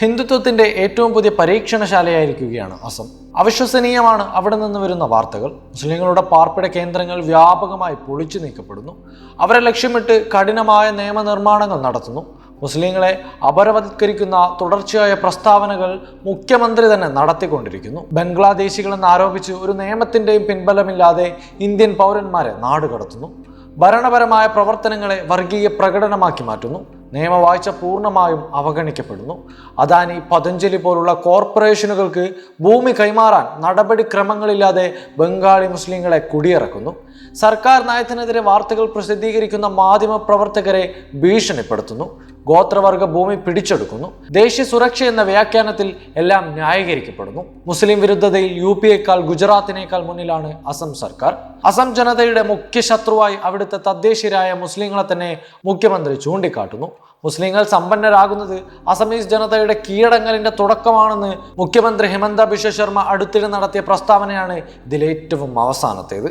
ഹിന്ദുത്വത്തിന്റെ ഏറ്റവും പുതിയ പരീക്ഷണശാലയായിരിക്കുകയാണ് അസം. അവിശ്വസനീയമാണ് അവിടെ നിന്ന് വരുന്ന വാർത്തകൾ. മുസ്ലിങ്ങളുടെ പാർപ്പിട കേന്ദ്രങ്ങൾ വ്യാപകമായി പൊളിച്ചു നീക്കപ്പെടുന്നു. അവരെ ലക്ഷ്യമിട്ട് കഠിനമായ നിയമനിർമ്മാണങ്ങൾ നടത്തുന്നു. മുസ്ലിങ്ങളെ അപരവത്കരിക്കുന്ന തുടർച്ചയായ പ്രസ്താവനകൾ മുഖ്യമന്ത്രി തന്നെ നടത്തിക്കൊണ്ടിരിക്കുന്നു. ബംഗ്ലാദേശികളെന്ന് ആരോപിച്ച് ഒരു നിയമത്തിന്റെയും പിൻബലമില്ലാതെ ഇന്ത്യൻ പൗരന്മാരെ നാടുകടത്തുന്നു. ഭരണപരമായ പ്രവർത്തനങ്ങളെ വർഗീയ പ്രകടനമാക്കി മാറ്റുന്നു. നിയമവാഴ്ച പൂർണമായും അവഗണിക്കപ്പെടുന്നു. അദാനി പതഞ്ജലി പോലുള്ള കോർപ്പറേഷനുകൾക്ക് ഭൂമി കൈമാറാൻ നടപടിക്രമങ്ങളില്ലാതെ ബംഗാളി മുസ്ലിങ്ങളെ കുടിയിറക്കുന്നു. സർക്കാർ നയത്തിനെതിരെ വാർത്തകൾ പ്രസിദ്ധീകരിക്കുന്ന മാധ്യമ പ്രവർത്തകരെ ഭീഷണിപ്പെടുത്തുന്നു. ഗോത്രവർഗ ഭൂമി പിടിച്ചെടുക്കുന്നു. ദേശീയ സുരക്ഷ എന്ന വ്യാഖ്യാനത്തിൽ എല്ലാം ന്യായീകരിക്കപ്പെടുന്നു. മുസ്ലിം വിരുദ്ധതയിൽ യു പിയേക്കാൾ ഗുജറാത്തിനേക്കാൾ മുന്നിലാണ് അസം സർക്കാർ. അസം ജനതയുടെ മുഖ്യ ശത്രുവായി അവിടുത്തെ തദ്ദേശീയരായ മുസ്ലിങ്ങളെ തന്നെ മുഖ്യമന്ത്രി ചൂണ്ടിക്കാട്ടുന്നു. മുസ്ലിങ്ങൾ സമ്പന്നരാകുന്നത് അസമീസ് ജനതയുടെ കീഴടങ്ങലിന്റെ തുടക്കമാണെന്ന് മുഖ്യമന്ത്രി ഹിമന്ത ബിശ്വ ശർമ്മ അടുത്തിടെ നടത്തിയ പ്രസ്താവനയാണ് ഇതിലേറ്റവും അവസാനത്തേത്.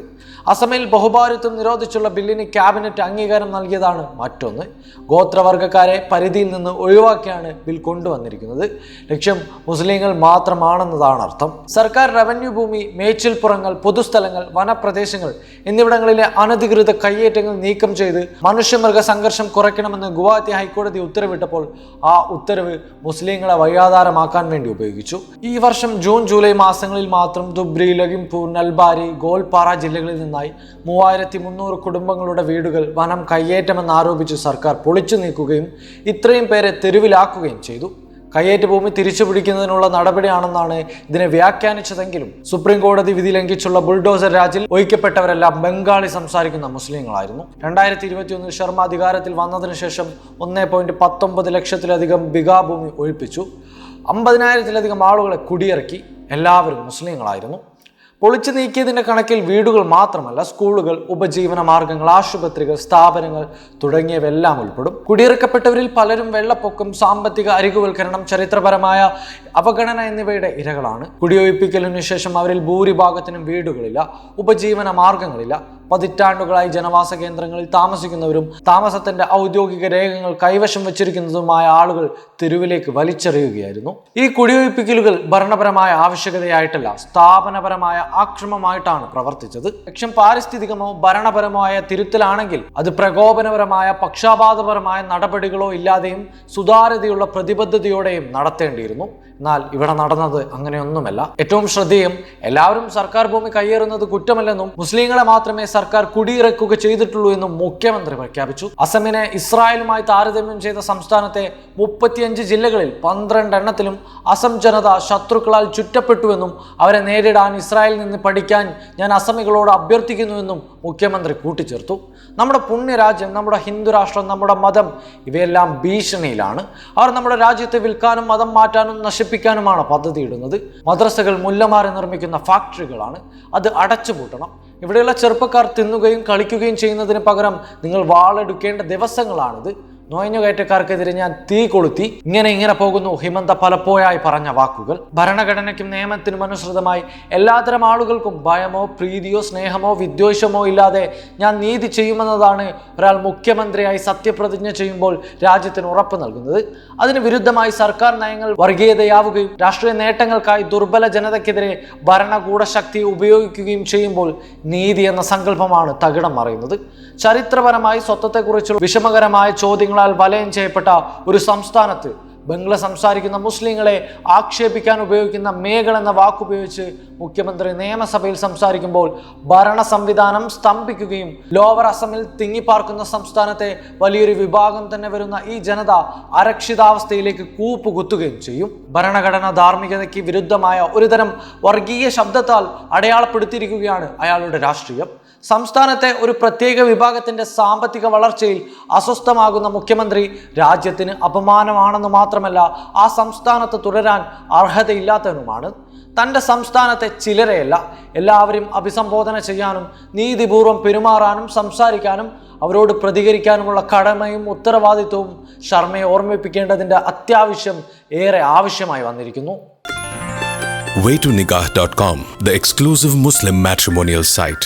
അസമിൽ ബഹുഭാരിത്വം നിരോധിച്ചുള്ള ബില്ലിന് ക്യാബിനറ്റ് അംഗീകാരം നൽകിയതാണ് മറ്റൊന്ന്. ഗോത്രവർഗക്കാരെ പരിധിയിൽ നിന്ന് ഒഴിവാക്കിയാണ് ബിൽ കൊണ്ടുവന്നിരിക്കുന്നത്. ലക്ഷ്യം മുസ്ലിങ്ങൾ മാത്രമാണെന്നതാണ് അർത്ഥം. സർക്കാർ റവന്യൂ ഭൂമി മേച്ചിൽപ്പുറങ്ങൾ പൊതുസ്ഥലങ്ങൾ വനപ്രദേശങ്ങൾ എന്നിവിടങ്ങളിലെ അനധികൃത കയ്യേറ്റങ്ങൾ നീക്കം ചെയ്ത് മനുഷ്യമൃഗ സംഘർഷം കുറയ്ക്കണമെന്ന് ഗുവാഹത്തി ഹൈക്കോടതി ഉത്തരവിട്ടപ്പോൾ ആ ഉത്തരവ് മുസ്ലിങ്ങളെ വയ്യാധാരമാക്കാൻ വേണ്ടി ഉപയോഗിച്ചു. ഈ വർഷം ജൂൺ ജൂലൈ മാസങ്ങളിൽ മാത്രം ദുബ്രി ലഖിംപൂർ നൽബാരി ഗോൽപാറ ജില്ലകളിൽ നിന്നായി മൂവായിരത്തി മുന്നൂറ് കുടുംബങ്ങളുടെ വീടുകൾ വനം കയ്യേറ്റമെന്ന് ആരോപിച്ച് സർക്കാർ പൊളിച്ചു നീക്കുകയും ഇത്രയും പേരെ തെരുവിലാക്കുകയും ചെയ്തു. കയ്യേറ്റ ഭൂമി തിരിച്ചു പിടിക്കുന്നതിനുള്ള നടപടിയാണെന്നാണ് ഇതിനെ വ്യാഖ്യാനിച്ചതെങ്കിലും സുപ്രീം കോടതി വിധി ലംഘിച്ചുള്ള ബുൾഡോസർ രാജിൽ ഒഴിക്കപ്പെട്ടവരെല്ലാം ബംഗാളി സംസാരിക്കുന്ന മുസ്ലിങ്ങളായിരുന്നു. രണ്ടായിരത്തി ഇരുപത്തിയൊന്നിൽ ശർമ്മ അധികാരത്തിൽ വന്നതിന് ശേഷം ഒന്നേ പോയിന്റ് പത്തൊമ്പത് ലക്ഷത്തിലധികം ബിഗാ ഭൂമി ഒഴിപ്പിച്ചു. അമ്പതിനായിരത്തിലധികം ആളുകളെ കുടിയിറക്കി. എല്ലാവരും മുസ്ലിങ്ങളായിരുന്നു. പൊളിച്ചു നീക്കിയതിന്റെ കണക്കിൽ വീടുകൾ മാത്രമല്ല സ്കൂളുകൾ ഉപജീവന മാർഗങ്ങൾ ആശുപത്രികൾ സ്ഥാപനങ്ങൾ തുടങ്ങിയവയെല്ലാം ഉൾപ്പെടും. കുടിയിറക്കപ്പെട്ടവരിൽ പലരും വെള്ളപ്പൊക്കം സാമ്പത്തിക അരികുവൽക്കരണം ചരിത്രപരമായ അവഗണന എന്നിവയുടെ ഇരകളാണ്. കുടിയൊഴിപ്പിക്കലിനു ശേഷം അവരിൽ ഭൂരിഭാഗത്തിനും വീടുകളില്ല ഉപജീവന മാർഗങ്ങളില്ല പതിറ്റാണ്ടുകളായി ജനവാസ കേന്ദ്രങ്ങളിൽ താമസിക്കുന്നവരും താമസത്തിന്റെ ഔദ്യോഗിക രേഖകൾ കൈവശം വച്ചിരിക്കുന്നതുമായ ആളുകൾ തെരുവിലേക്ക് വലിച്ചെറിയുകയായിരുന്നു. ഈ കുടിയൊഴിപ്പിക്കലുകൾ ഭരണപരമായ ആവശ്യകതയായിട്ടല്ല സ്ഥാപനപരമായ ആക്ഷമമായിട്ടാണ് പ്രവർത്തിച്ചത്. ലക്ഷ്യം പാരിസ്ഥിതികമോ ഭരണപരമായ തിരുത്തലാണെങ്കിൽ അത് പ്രകോപനപരമായ പക്ഷാപാതപരമായ നടപടികളോ ഇല്ലാതെയും സുതാര്യതയുള്ള പ്രതിബദ്ധതയോടെയും നടത്തേണ്ടിയിരുന്നു. എന്നാൽ ഇവിടെ നടന്നത് അങ്ങനെയൊന്നുമല്ല. ഏറ്റവും ശ്രദ്ധേയം എല്ലാവരും സർക്കാർ ഭൂമി കയ്യേറുന്നത് കുറ്റമല്ലെന്നും മുസ്ലിങ്ങളെ മാത്രമേ സർക്കാർ കുടിയിറക്കുക ചെയ്തിട്ടുള്ളൂ എന്നും മുഖ്യമന്ത്രി പ്രഖ്യാപിച്ചു. അസമിനെ ഇസ്രായേലുമായി താരതമ്യം ചെയ്ത സംസ്ഥാനത്തെ മുപ്പത്തിയഞ്ച് ജില്ലകളിൽ പന്ത്രണ്ട് എണ്ണത്തിലും അസം ജനത ശത്രുക്കളാൽ ചുറ്റപ്പെട്ടുവെന്നും അവരെ നേരിടാൻ ഇസ്രായേലിൽ നിന്ന് പഠിക്കാൻ ഞാൻ അസമികളോട് അഭ്യർത്ഥിക്കുന്നുവെന്നും മുഖ്യമന്ത്രി കൂട്ടിച്ചേർത്തു. നമ്മുടെ പുണ്യരാജ്യം നമ്മുടെ ഹിന്ദു രാഷ്ട്രം നമ്മുടെ മതം ഇവയെല്ലാം ഭീഷണിയിലാണ്. അവർ നമ്മുടെ രാജ്യത്തെ വിൽക്കാനും മതം മാറ്റാനും നശിപ്പിക്കാനുമാണ് പദ്ധതിയിടുന്നത്? മദ്രസകൾ മുല്ലമാറി നിർമ്മിക്കുന്ന ഫാക്ടറികളാണ്. അത് അടച്ചുപൂട്ടണം. ഇവിടെയുള്ള ചെറുപ്പക്കാർ തിന്നുകയും കളിക്കുകയും ചെയ്യുന്നതിന് പകരം നിങ്ങൾ വാളെടുക്കേണ്ട ദിവസങ്ങളാണിത്. നുഴഞ്ഞുകയറ്റക്കാർക്കെതിരെ ഞാൻ തീ കൊളുത്തി. ഇങ്ങനെ ഇങ്ങനെ പോകുന്നു. ഹിമന്ത പലപ്പോഴായി പറഞ്ഞ വാക്കുകൾ. ഭരണഘടനയ്ക്കും നിയമത്തിനും അനുസൃതമായി എല്ലാത്തരം ആളുകൾക്കും ഭയമോ പ്രീതിയോ സ്നേഹമോ വിദ്വേഷമോ ഇല്ലാതെ ഞാൻ നീതി ചെയ്യുമെന്നതാണ് ഒരാൾ മുഖ്യമന്ത്രിയായി സത്യപ്രതിജ്ഞ ചെയ്യുമ്പോൾ രാജ്യത്തിന് ഉറപ്പ് നൽകുന്നത്. അതിന് വിരുദ്ധമായി സർക്കാർ നയങ്ങൾ വർഗീയതയാവുകയും രാഷ്ട്രീയ നേട്ടങ്ങൾക്കായി ദുർബല ജനതയ്ക്കെതിരെ ഭരണകൂട ശക്തി ഉപയോഗിക്കുകയും ചെയ്യുമ്പോൾ നീതി എന്ന സങ്കല്പമാണ് തകിടം മറയുന്നത്. ചരിത്രപരമായി സ്വത്വത്തെക്കുറിച്ചുള്ള വിഷമകരമായ ചോദ്യങ്ങളാൽ വലയം ചെയ്യപ്പെട്ട ഒരു സംസ്ഥാനത്ത് ബംഗ്ല സംസാരിക്കുന്ന മുസ്ലിങ്ങളെ ആക്ഷേപിക്കാൻ ഉപയോഗിക്കുന്ന മേഘൾ എന്ന വാക്കുപയോഗിച്ച് മുഖ്യമന്ത്രി നിയമസഭയിൽ സംസാരിക്കുമ്പോൾ ഭരണ സംവിധാനം സ്തംഭിക്കുകയും ലോവർ അസമിൽ തിങ്ങിപ്പാർക്കുന്ന സംസ്ഥാനത്തെ വലിയൊരു വിഭാഗം തന്നെ വരുന്ന ഈ ജനത അരക്ഷിതാവസ്ഥയിലേക്ക് കൂപ്പുകുത്തുകയും ചെയ്യും. ഭരണഘടന ധാർമ്മികതയ്ക്ക് വിരുദ്ധമായ ഒരുതരം വർഗീയ ശബ്ദത്താൽ അടയാളപ്പെടുത്തിയിരിക്കുകയാണ് അയാളുടെ രാഷ്ട്രീയം. സംസ്ഥാനത്തെ ഒരു പ്രത്യേക വിഭാഗത്തിന്റെ സാമ്പത്തിക വളർച്ചയിൽ അസ്വസ്ഥമാകുന്ന മുഖ്യമന്ത്രി രാജ്യത്തിന് അപമാനമാണെന്ന് മാത്രമല്ല ആ സംസ്ഥാനത്ത് തുടരാൻ അർഹതയില്ലാത്തവനുമാണ് തന്റെ സംസ്ഥാനത്തെ ചിലരെയല്ല എല്ലാവരും അഭിസംബോധന ചെയ്യാനും നീതിപൂർവം പെരുമാറാനും സംസാരിക്കാനും അവരോട് പ്രതികരിക്കാനുമുള്ള കടമയും ഉത്തരവാദിത്വവും ശർമ്മയെ ഓർമ്മിപ്പിക്കേണ്ടതിന്റെ അത്യാവശ്യം ഏറെ ആവശ്യമായി വന്നിരിക്കുന്നു way to waytonikah.com, the exclusive Muslim matrimonial site.